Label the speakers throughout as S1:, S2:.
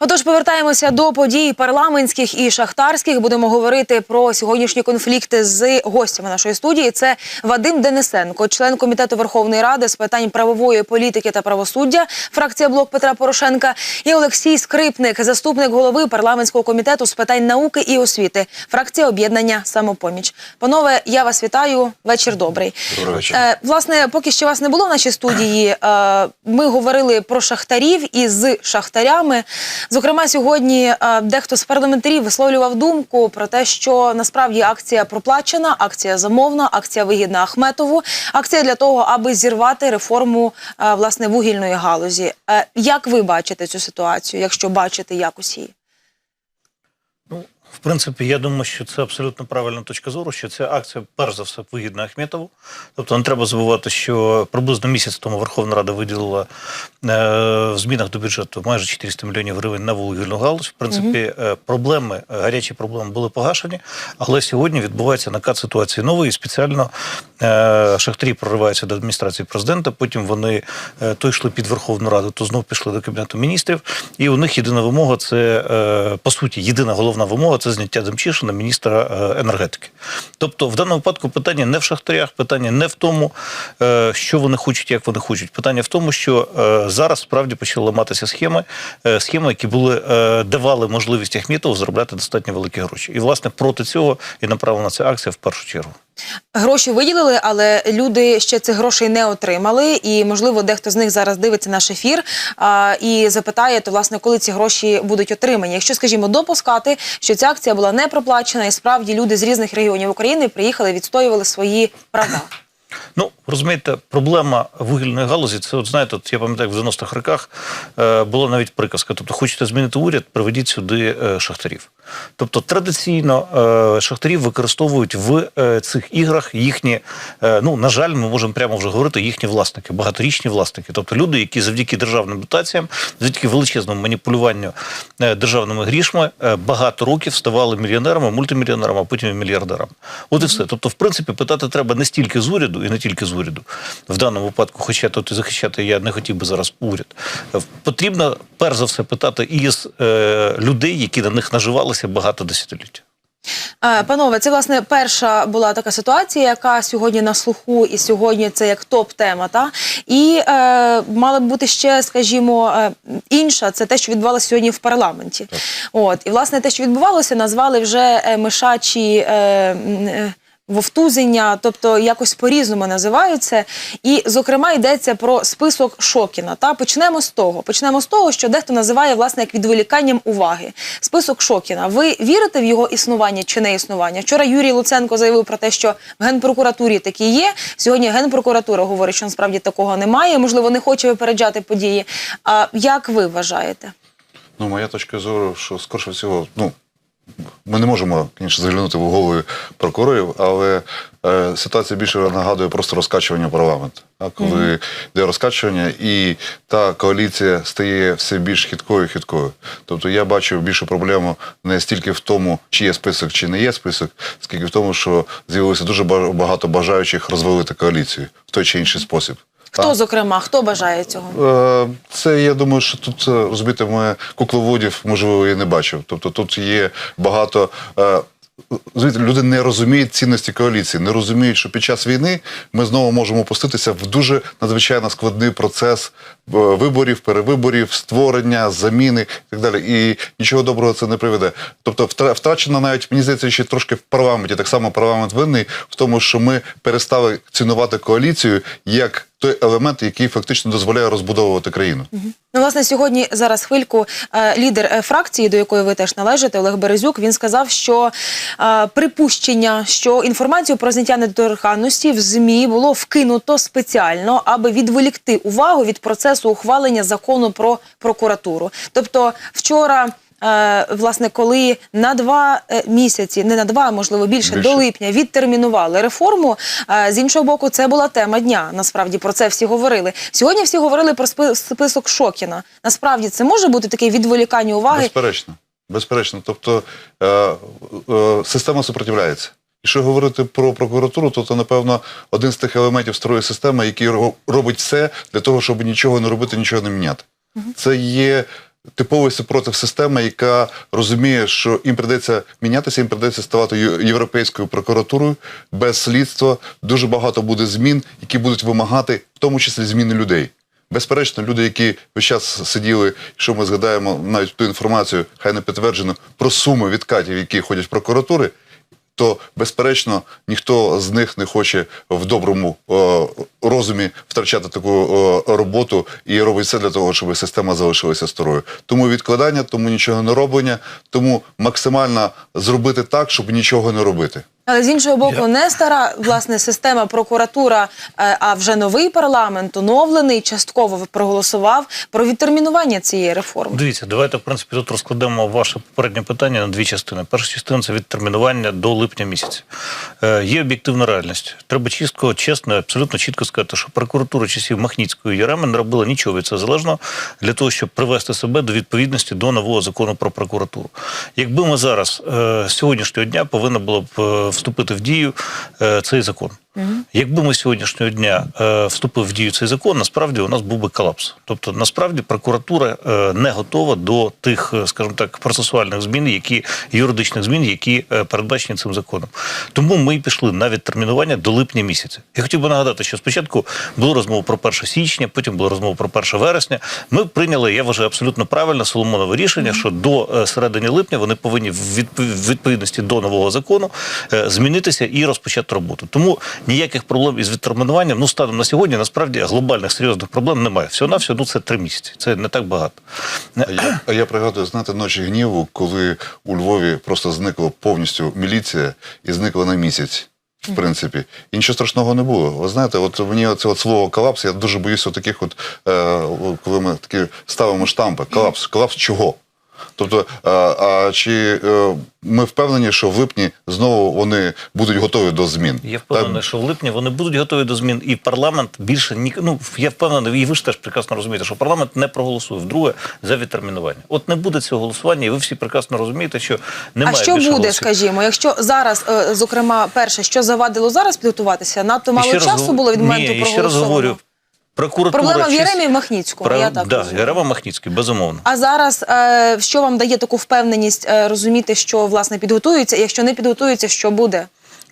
S1: Отож, повертаємося до подій парламентських і шахтарських. Будемо говорити про сьогоднішні конфлікти з гостями нашої студії. Це Вадим Денисенко, член комітету Верховної Ради з питань правової політики та правосуддя, фракція блок Петра Порошенка, і Олексій Скрипник, заступник голови парламентського комітету з питань науки і освіти, фракція об'єднання самопоміч. Панове, я вас вітаю. Вечір добрий.
S2: Добрий вечір.
S1: Е, власне, поки ще вас не було в нашій студії, е, ми говорили про шахтарів і з шахтарями. Зокрема, сьогодні е, дехто з парламентарів висловлював думку про те, що насправді акція проплачена, акція замовна, акція вигідна Ахметову, акція для того, аби зірвати реформу е, власне вугільної галузі. Е, як ви бачите цю ситуацію, якщо бачите якось її?
S2: В принципі, я думаю, що це абсолютно правильна точка зору, що ця акція, перш за все, вигідна Ахметову. Тобто не треба забувати, що приблизно місяць тому Верховна Рада виділила е, в змінах до бюджету майже 400 мільйонів гривень на вугільну галузь. В принципі, е, проблеми, е, гарячі проблеми були погашені, але сьогодні відбувається накат ситуації нової. І спеціально шахтарі прориваються до адміністрації президента. Потім вони то йшли під Верховну Раду, то знов пішли до Кабінету міністрів. І у них єдина вимога це по суті єдина головна вимога це зняття Демчишина, міністра е, енергетики. Тобто, в даному випадку питання не в шахтарях, питання не в тому, е, що вони хочуть, як вони хочуть. Питання в тому, що е, зараз справді почали ламатися схеми, схеми, які були давали можливість Ахмітову заробляти достатньо великі гроші. І власне проти цього і направлена ця акція в першу чергу.
S1: Гроші виділили, але люди ще цих грошей не отримали. І можливо, дехто з них зараз дивиться наш ефір а, і запитає, то власне, коли ці гроші будуть отримані. Якщо, скажімо, допускати, що ця акція була не проплачена, і справді люди з різних регіонів України приїхали, відстоювали свої права.
S2: Ну, розумієте, проблема вугільної галузі, це, от знаєте, от я пам'ятаю, в 90-х роках е, була навіть приказка. Тобто, хочете змінити уряд, приведіть сюди е, шахтарів. Тобто, традиційно е, шахтарів використовують в е, цих іграх їхні, е, ну, на жаль, ми можемо прямо вже говорити, їхні власники, багаторічні власники. Тобто люди, які завдяки державним дотаціям, завдяки величезному маніпулюванню е, державними грішми, е, багато років ставали мільйонерами, мультимільйонерами, а потім і мільярдерами. От і все. Тобто, в принципі, питати треба не стільки з уряду і не тільки з уряду. В даному випадку, хоча тут і захищати я не хотів би зараз уряд. Потрібно перш за все питати і з е, людей, які на них наживалися багато десятиліть.
S1: Е, Панове, це власне перша була така ситуація, яка сьогодні на слуху, і сьогодні це як топ-тема. Та і е, мала б бути ще, скажімо, е, інша. Це те, що відбувалося сьогодні в парламенті. От і власне те, що відбувалося, назвали вже е, мишачі. Е, е, Вовтузення, тобто якось по-різному називаються. І, зокрема, йдеться про список Шокіна. Та почнемо з того. Почнемо з того, що дехто називає власне як відволіканням уваги. Список Шокіна. Ви вірите в його існування чи не існування? Вчора Юрій Луценко заявив про те, що в генпрокуратурі такі є. Сьогодні генпрокуратура говорить, що насправді такого немає. Можливо, не хоче випереджати події. А як ви вважаєте?
S3: Ну, моя точка зору, що скорше всього, ну. Ми не можемо, звісно, заглянути в голови прокурорів, але е, ситуація більше нагадує просто розкачування парламенту. А коли йде розкачування, і та коаліція стає все більш хиткою хиткою. Тобто я бачу більшу проблему не стільки в тому, чи є список, чи не є список, скільки в тому, що з'явилося дуже багато бажаючих розвалити коаліцію в той чи інший спосіб.
S1: Хто,
S3: Так.
S1: зокрема, хто бажає цього?
S3: Е, Це я думаю, що тут е, розумієте, ми кукловодів, можливо, і не бачив. Тобто тут є багато. е, Розумієте, люди не розуміють цінності коаліції, не розуміють, що під час війни ми знову можемо опуститися в дуже надзвичайно складний процес виборів, перевиборів, створення, заміни і так далі. І нічого доброго це не приведе. Тобто, втра- втрачено навіть мені здається, ще трошки в парламенті. Так само парламент винний в тому, що ми перестали цінувати коаліцію як той елемент, який фактично дозволяє розбудовувати країну.
S1: Ну, власне, сьогодні зараз хвильку е, лідер е, фракції, до якої ви теж належите, Олег Березюк, він сказав, що е, припущення, що інформацію про зняття недоторканності в змі було вкинуто спеціально, аби відволікти увагу від процесу ухвалення закону про прокуратуру. Тобто, вчора. Е, Власне, коли на два е, місяці, не на два, а можливо більше,
S3: Більше.
S1: до липня відтермінували реформу. е, З іншого боку, це була тема дня. Насправді про це всі говорили. Сьогодні всі говорили про спи- список Шокіна. Насправді це може бути таке відволікання уваги.
S3: Безперечно. Безперечно. Тобто е, е, система супротивляється. Якщо говорити про прокуратуру, то це, напевно, один з тих елементів старої системи, який робить все для того, щоб нічого не робити, нічого не міняти. Це є типовий супротив системи, яка розуміє, що їм придеться мінятися, їм придеться ставати європейською прокуратурою без слідства. Дуже багато буде змін, які будуть вимагати, в тому числі зміни людей. Безперечно, люди, які весь час сиділи, якщо ми згадаємо навіть ту інформацію, хай не підтверджено, про суми відкатів, які ходять в прокуратури, то безперечно ніхто з них не хоче в доброму е, розумі втрачати таку е, роботу і робить все для того, щоб система залишилася старою. Тому відкладання, тому нічого не роблення, тому максимально зробити так, щоб нічого не робити.
S1: Але з іншого боку,
S2: Я-
S1: не стара власне система прокуратура, е, а вже новий парламент, оновлений, частково проголосував про відтермінування цієї реформи.
S2: Дивіться, давайте в принципі тут розкладемо ваше попереднє питання на дві частини. Перша частина це відтермінування до липня місяця. Е, є об'єктивна реальність. Треба чітко, чесно, абсолютно чітко сказати, що прокуратура часів Махніцької Єреми не робила нічого від цього залежного для того, щоб привести себе до відповідності до нового закону про прокуратуру. Якби ми зараз е, сьогоднішнього дня повинна була б е, вступити в дію е, цей закон. Якби ми сьогоднішнього дня е, вступив в дію цей закон, насправді у нас був би колапс. Тобто, насправді прокуратура е, не готова до тих, е, скажімо так, процесуальних змін, які юридичних змін, які передбачені цим законом. Тому ми й пішли на відтермінування до липня місяця. Я хотів би нагадати, що спочатку було розмова про 1 січня, потім була розмова про 1 вересня. Ми прийняли, я вважаю, абсолютно правильне Соломонове рішення, що до середини липня вони повинні в відпов- в відповідності до нового закону змінитися і розпочати роботу. Тому ніяких проблем із відтермінуванням, ну станом на сьогодні, насправді глобальних серйозних проблем немає. Всього на всього, ну це три місяці. Це не так багато.
S3: А я, а я пригадую, знаєте, ночі гніву, коли у Львові просто зникла повністю міліція і зникла на місяць. В принципі, і нічого страшного не було. Ви знаєте, от мені оце от слово колапс, я дуже боюся таких, от е, коли ми такі ставимо штампи. Колапс. Колапс чого? Тобто, а, а чи е, ми впевнені, що в липні знову вони будуть готові до змін?
S2: Я впевнений,
S3: Так?
S2: що в липні вони будуть готові до змін, і парламент більше ні. Ну я впевнений, і ви ж теж прекрасно розумієте, що парламент не проголосує вдруге за відтермінування. От не буде цього голосування, і ви всі прекрасно розумієте, що немає
S1: а що
S2: більше
S1: буде,
S2: голосів.
S1: скажімо, якщо зараз, е, зокрема, перше, що завадило зараз підготуватися, надто мало
S2: раз
S1: часу
S2: гов-
S1: було від моменту
S2: і ще раз говорю, прокуратура
S1: Проблема в Єремі і в Махніцькому,
S2: Про...
S1: я так
S2: да, Єрема Махніцький, безумовно.
S1: А зараз е, що вам дає таку впевненість е, розуміти, що власне підготуються, і якщо не підготуються, що буде?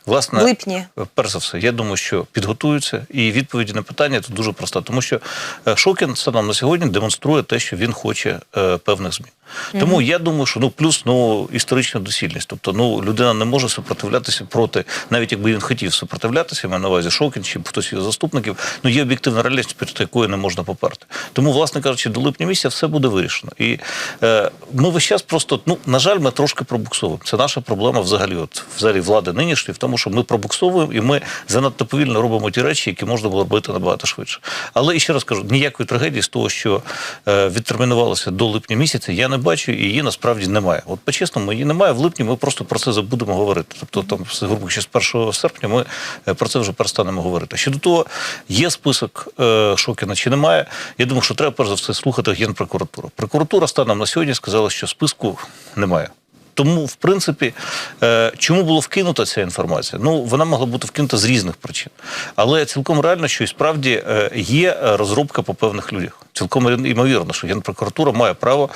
S2: Власне,
S1: липні.
S2: перш за все, я думаю, що підготуються, і відповіді на питання тут дуже проста, тому що е, Шокін станом на сьогодні демонструє те, що він хоче е, певних змін. Тому я думаю, що ну плюс ну історична доцільність. Тобто, ну людина не може супротивлятися проти, навіть якби він хотів супротивлятися, маю на увазі Шокін чи хтось із заступників. Ну є об'єктивна реальність, проти якої не можна поперти. Тому, власне кажучи, до липня місяця все буде вирішено. І е, ми весь час просто, ну на жаль, ми трошки пробуксовуємо. Це наша проблема взагалі, от взагалі влади нинішньої, в тому, що ми пробуксовуємо і ми занадто повільно робимо ті речі, які можна було робити набагато швидше. Але і ще раз кажу, ніякої трагедії з того, що е, відтермінувалося до липня місяця, я не бачу, і її насправді немає. От по-чесному, її немає. В липні ми просто про це забудемо говорити. Тобто, там, грубо ще з 1 серпня ми е, про це вже перестанемо говорити. Щодо того, є список е, Шокіна чи немає. Я думаю, що треба перш за все слухати Генпрокуратуру. Прокуратура станом на сьогодні сказала, що списку немає. Тому, в принципі, е, чому було вкинута ця інформація? Ну, вона могла бути вкинута з різних причин. Але цілком реально, що і справді е, є е, розробка по певних людях. Цілком імовірно, що Генпрокуратура має право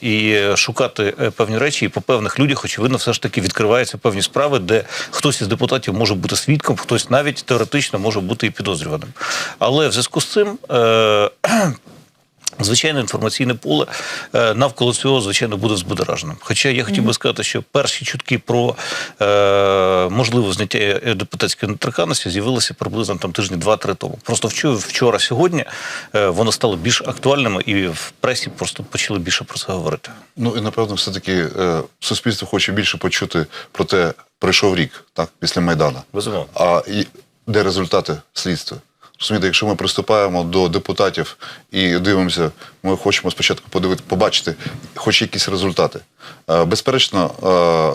S2: і шукати певні речі, і по певних людях, очевидно, все ж таки відкриваються певні справи, де хтось із депутатів може бути свідком, хтось навіть теоретично може бути і підозрюваним. Але в зв'язку з цим. Звичайно, інформаційне поле е, навколо цього, звичайно, буде збудораженим. Хоча я хотів би сказати, що перші чутки про е, можливе зняття депутатської недоторканності з'явилися приблизно там тижні два-три тому. Просто вчора, вчора сьогодні е, воно стало більш актуальним, і в пресі просто почали більше про це говорити.
S3: Ну і напевно, все-таки е, суспільство хоче більше почути про те, пройшов рік, так, після Майдану.
S2: Безумовно.
S3: А і де результати слідства? Розумієте, якщо ми приступаємо до депутатів і дивимося, ми хочемо спочатку подивити, побачити хоч якісь результати. Е, Безперечно,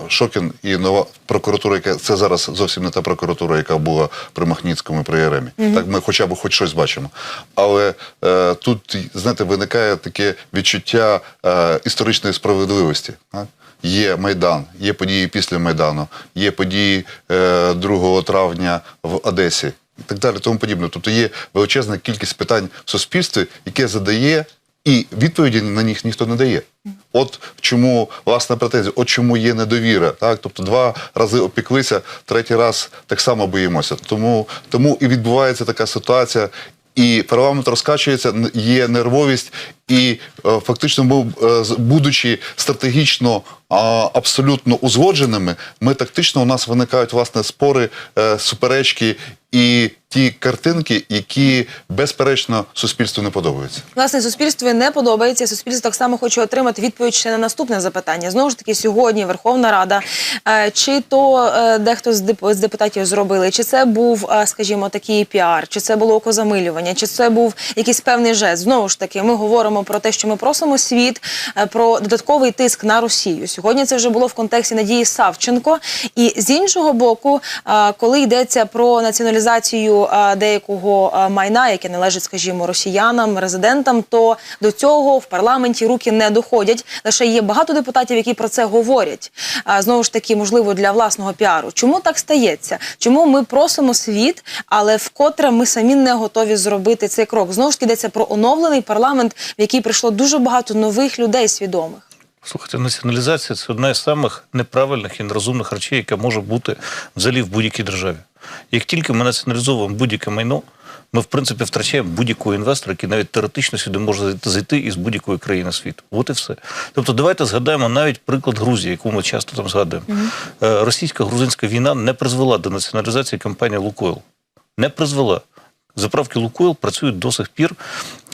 S3: е, Шокін і нова прокуратура, яка це зараз зовсім не та прокуратура, яка була при Махніцькому і при Єремі. Так ми хоча б хоч щось бачимо. Але е, тут, знаєте, виникає таке відчуття е, історичної справедливості. Так? Є Майдан, є події після Майдану, є події е, 2 травня в Одесі і так далі, тому подібне. Тобто є величезна кількість питань в суспільстві, яке задає і відповіді на них ніхто не дає. От чому власна претензія, от чому є недовіра. Так? Тобто два рази опіклися, третій раз так само боїмося. Тому, тому і відбувається така ситуація. І парламент розкачується, є нервовість, і е, фактично, е, будучи стратегічно а, абсолютно узгодженими, ми тактично у нас виникають власне спори, е, суперечки і ті картинки, які безперечно суспільству не подобаються.
S1: Власне, суспільстві не подобається. Суспільство так само хоче отримати відповідь ще на наступне запитання. Знову ж таки, сьогодні Верховна Рада, е, чи то е, дехто з деп- депутатів зробили, чи це був, е, скажімо, такий піар, чи це було окозамилювання, чи це був якийсь певний жест. Знову ж таки, ми говоримо про те, що ми просимо світ про додатковий тиск на Росію. Сьогодні це вже було в контексті Надії Савченко. І з іншого боку, коли йдеться про націоналізацію е, деякого е, майна, яке належить, скажімо, росіянам, резидентам, то до цього в парламенті руки не доходять. Лише є багато депутатів, які про це говорять. Знову ж таки, можливо, для власного піару. Чому так стається? Чому ми просимо світ, але вкотре ми самі не готові зробити цей крок? Знову ж таки йдеться про оновлений парламент, в який прийшло дуже багато нових людей свідомих.
S2: Слухайте, націоналізація це одна із самих неправильних і нерозумних речей, яка може бути взагалі в будь-якій державі. Як тільки ми націоналізовуємо будь-яке майно, ми в принципі втрачаємо будь-якого інвестора, який навіть теоретично сюди може зайти- із будь-якої країни світу. От і все. Тобто, давайте згадаємо навіть приклад Грузії, яку ми часто там згадуємо. Е, Російсько-грузинська війна не призвела до націоналізації компанії Лукойл. Не призвела. Заправки Лукойл працюють до сих пір,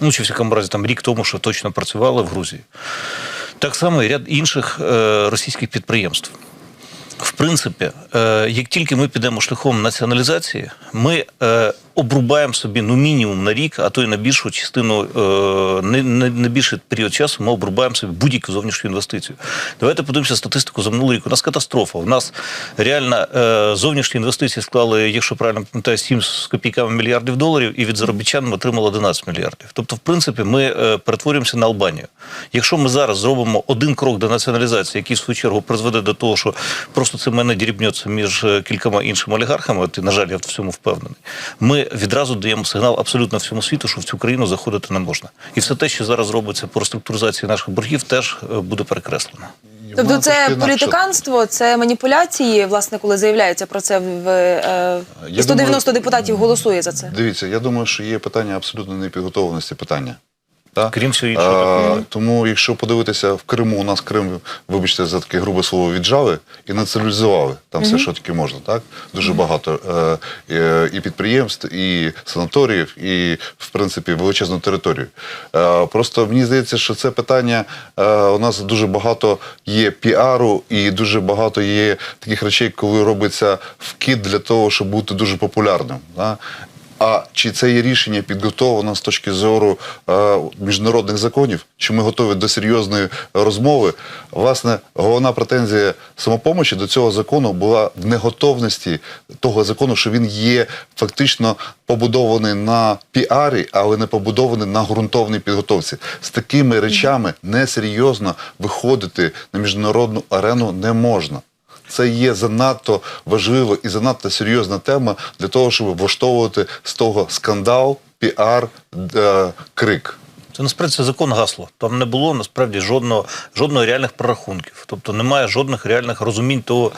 S2: ну чи в всякому разі там рік тому, що точно працювали в Грузії. Так само і ряд інших е, російських підприємств. Принципі, е, як тільки ми підемо шляхом націоналізації, ми е, обрубаємо собі ну мінімум на рік, а то й на більшу частину, е, не, не, не більший період часу, ми обрубаємо собі будь-яку зовнішню інвестицію. Давайте подивимося статистику за минулий рік. У нас катастрофа. У нас реально е, зовнішні інвестиції склали, якщо правильно пам'ятаю, 7 з копійками мільярдів доларів, і від заробітчан ми отримали 11 мільярдів. Тобто, в принципі, ми е, перетворюємося на Албанію. Якщо ми зараз зробимо один крок до націоналізації, який в свою чергу призведе до того, що просто це мене дірібнеться між кількома іншими олігархами, от, на жаль, я в цьому впевнений. Ми відразу даємо сигнал абсолютно всьому світу, що в цю країну заходити не можна. І все те, що зараз робиться по реструктуризації наших боргів, теж е, буде перекреслено.
S1: Тобто, це політиканство, це маніпуляції, власне, коли заявляється про це в е, і 190
S3: думаю-
S1: депутатів голосує за це.
S3: Дивіться, я думаю, що є питання абсолютно непідготовленості питання. Так?
S2: Крім всього іншого.
S3: А, тому, якщо подивитися в Криму, у нас Крим, вибачте за таке грубе слово, віджали і націоналізували там все, що таки можна. Так? Дуже багато е, е, і підприємств, і санаторіїв, і, в принципі, величезну територію. Е, просто мені здається, що це питання е, у нас дуже багато є піару, і дуже багато є таких речей, коли робиться вкид для того, щоб бути дуже популярним. А чи це є рішення підготовлено з точки зору е, міжнародних законів? Чи ми готові до серйозної розмови? Власне, головна претензія самопомочі до цього закону була в неготовності того закону, що він є фактично побудований на піарі, але не побудований на ґрунтовній підготовці. З такими речами несерйозно виходити на міжнародну арену не можна. Це є занадто важлива і занадто серйозна тема для того, щоб влаштовувати з того скандал, піар, е, крик.
S2: Це насправді це закон гасло. Там не було насправді жодного жодного реальних прорахунків. Тобто немає жодних реальних розумінь того.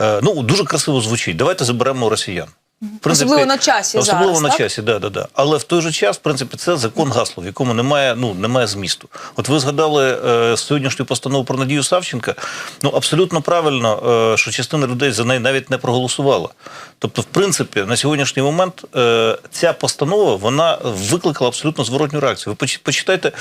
S2: Е, ну дуже красиво звучить. Давайте заберемо росіян. Принципі,
S1: Особливо на часі
S2: Особливо
S1: зараз,
S2: на
S1: так?
S2: часі, да, да, да. Але в той же час, в принципі, це закон гасло, в якому немає, ну, немає змісту. От ви згадали е, сьогоднішню постанову про Надію Савченка. Ну, абсолютно правильно, е, що частина людей за неї навіть не проголосувала. Тобто, в принципі, на сьогоднішній момент е, ця постанова вона викликала абсолютно зворотню реакцію. Ви почитайте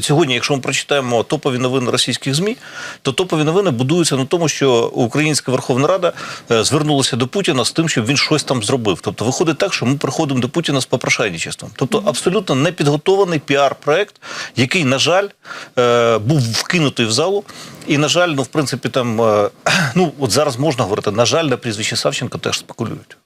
S2: сьогодні, якщо ми прочитаємо топові новини російських ЗМІ, то топові новини будуються на тому, що Українська Верховна Рада е, звернулася до Путіна з тим, щоб він щось там зробив. Тобто виходить так, що ми приходимо до Путіна з попрошайничеством. Тобто абсолютно непідготований піар-проект, який, на жаль, е, був вкинутий в залу. І, на жаль, ну, в принципі, там, е, ну, от зараз можна говорити, на жаль, на прізвище Савченко теж спекулюють.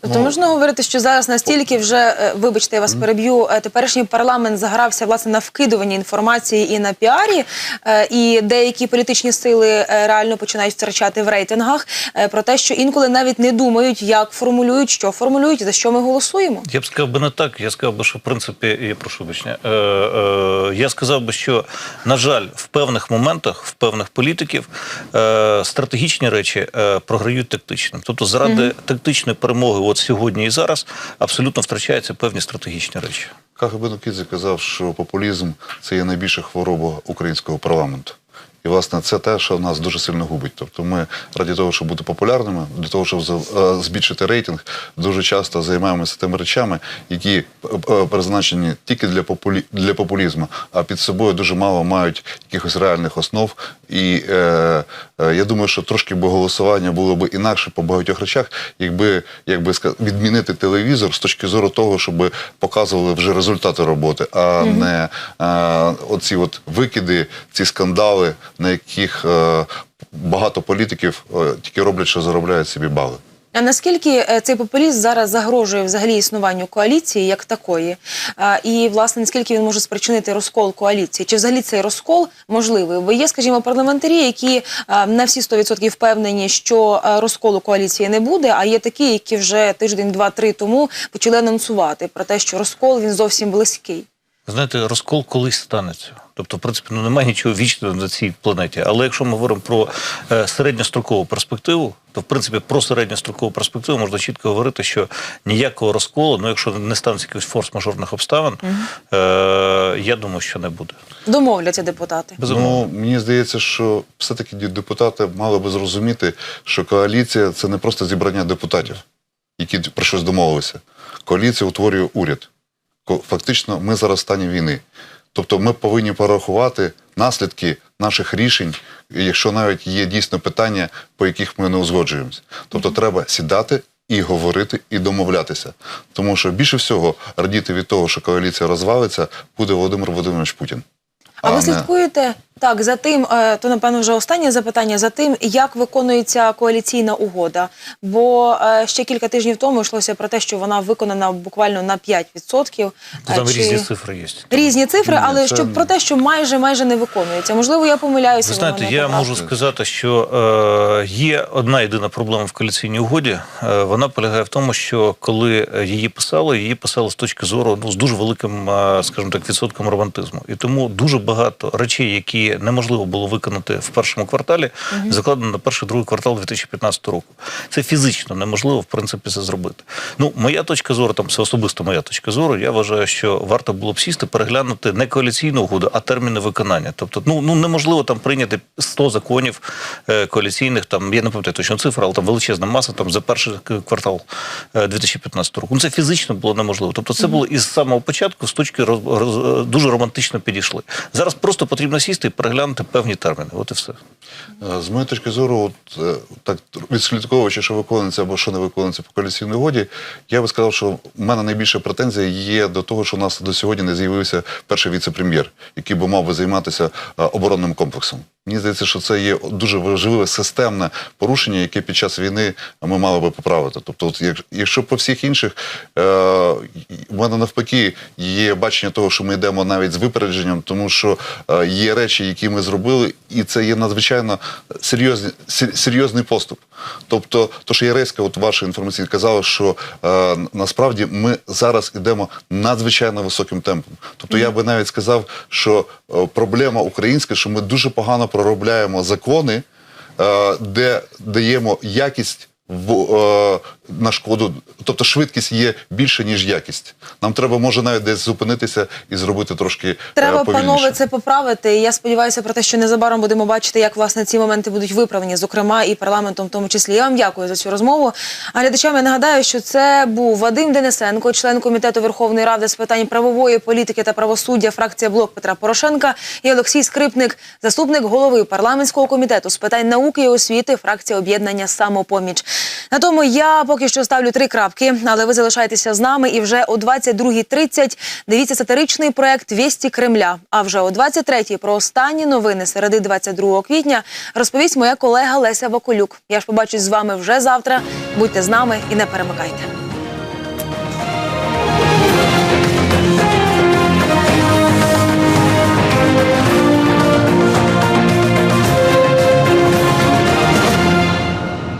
S1: Тобто
S3: Ну,
S1: можна говорити, що зараз настільки вже, е, вибачте, я вас переб'ю, е, теперішній парламент загрався власне на вкидуванні інформації і на піарі, е, і деякі політичні сили реально починають втрачати в рейтингах про те, що інколи навіть не думають, як формулюють, що формулюють, за що ми голосуємо.
S2: Я б сказав би не так. Я сказав би, що в принципі, я прошу вибачення, е, е, я сказав би, що на жаль, в певних моментах, в певних політиків е, стратегічні речі е, програють тактичним. Тобто, заради тактичної перемоги, от сьогодні і зараз, абсолютно втрачаються певні стратегічні речі.
S3: Кагабену Кідзе казав, що популізм це є найбільша хвороба українського парламенту. І, власне, це те, що нас дуже сильно губить. Тобто ми раді того, щоб бути популярними, для того, щоб е, збільшити рейтинг, дуже часто займаємося тими речами, які е, е, призначені тільки для, популі... для популізму, а під собою дуже мало мають якихось реальних основ. І е, е, я думаю, що трошки би голосування було б інакше по багатьох речах, якби, якби відмінити телевізор з точки зору того, щоб показували вже результати роботи, а не е, оці от викиди, ці скандали, на яких е, багато політиків е, тільки роблять, що заробляють собі бали.
S1: А наскільки е, цей популізм зараз загрожує взагалі існуванню коаліції як такої? І власне наскільки він може спричинити розкол коаліції? Чи взагалі цей розкол можливий? Бо є, скажімо, парламентарі, які на всі 100% впевнені, що розколу коаліції не буде. А є такі, які вже тиждень, два-три тому почали анонсувати про те, що розкол він зовсім близький.
S2: Знаєте, розкол колись станеться. Тобто, в принципі, ну немає нічого вічного на цій планеті. Але якщо ми говоримо про е, середньострокову перспективу, то в принципі про середньострокову перспективу можна чітко говорити, що ніякого розколу, ну якщо не станеться якихось форс-мажорних обставин, е, я думаю, що не буде.
S1: Домовляться депутати.
S2: Безумовно.
S3: Ну, мені здається, що все-таки депутати мали би зрозуміти, що коаліція це не просто зібрання депутатів, які про щось домовилися. Коаліція утворює уряд. Фактично, ми зараз в стані війни. Тобто ми повинні порахувати наслідки наших рішень, якщо навіть є дійсно питання, по яких ми не узгоджуємося. Тобто треба сідати і говорити, і домовлятися. Тому що більше всього радіти від того, що коаліція розвалиться, буде Володимир Володимирович Путін.
S1: А ви
S3: не-
S1: слідкуєте так за тим, е, то напевно вже останнє запитання за тим, як виконується коаліційна угода. Бо е, ще кілька тижнів тому йшлося про те, що вона виконана буквально на 5%.
S2: Ну, Там
S1: Е, чи-
S2: різні цифри є.
S1: Різні цифри,
S3: Ні,
S1: але
S3: це-
S1: що про те, що майже майже не виконується. Можливо, я помиляюся.
S2: Ви знаєте, я можу сказати, що е, є одна єдина проблема в коаліційній угоді. Е, вона полягає в тому, що коли її писали, її писали з точки зору ну, з дуже великим, скажімо так, відсотком романтизму. І тому дуже багато речей, які неможливо було виконати в першому кварталі, закладено на перший другий квартал 2015 року. Це фізично неможливо, в принципі, це зробити. Ну, моя точка зору, там це особисто моя точка зору. Я вважаю, що варто було б сісти, переглянути не коаліційну угоду, а терміни виконання. Тобто, ну, ну неможливо там прийняти 100 законів е, коаліційних. Там я не пам'ятаю точно цифру, але там величезна маса там за перший квартал е, 2015 року. Ну це фізично було неможливо. Тобто, це було із самого початку з точки роз, роз- е, дуже романтично підійшли. Зараз просто потрібно сісти переглянути певні терміни. От і все.
S3: Е, З моєї точки зору, от, е, так відслідковуючи, що виконується або що не виконується по коаліційній угоді, я би сказав, що в мене найбільша претензія є до того, що у нас до сьогодні не з'явився перший віце-прем'єр, який би мав би займатися е, оборонним комплексом. Мені здається, що це є дуже важливе системне порушення, яке під час війни ми мали би поправити. Тобто, от, якщо по всіх інших, е, в мене навпаки є бачення того, що ми йдемо навіть з випередженням, тому що е, є речі, які ми зробили, і це є надзвичайно серйозний, серйозний поступ. Тобто, то, що Яреська, от ваша інформація казала, що е, насправді ми зараз йдемо надзвичайно високим темпом. Тобто, я би навіть сказав, що е, проблема українська, що ми дуже погано проробляємо закони, е, де даємо якість в, е, на шкоду, тобто швидкість є більше, ніж якість. Нам треба, може, навіть десь зупинитися і зробити трошки е,
S1: Треба,
S3: повільніше.
S1: панове, це поправити. І я сподіваюся про те, що незабаром будемо бачити, як власне ці моменти будуть виправлені, зокрема і парламентом, в тому числі. Я вам дякую за цю розмову. А глядачам я нагадаю, що це був Вадим Денисенко, член комітету Верховної Ради з питань правової політики та правосуддя, фракція Блок Петра Порошенка, і Олексій Скрипник, заступник голови парламентського комітету з питань науки і освіти, фракція об'єднання самопоміч. На тому я поки що ставлю три крапки, але ви залишаєтеся з нами. І вже о 22.30 дивіться сатиричний проект Вісті Кремля. А вже о 23.00 про останні новини середи 22 квітня розповість моя колега Леся Вакулюк. Я ж побачусь з вами вже завтра. Будьте з нами і не перемикайте.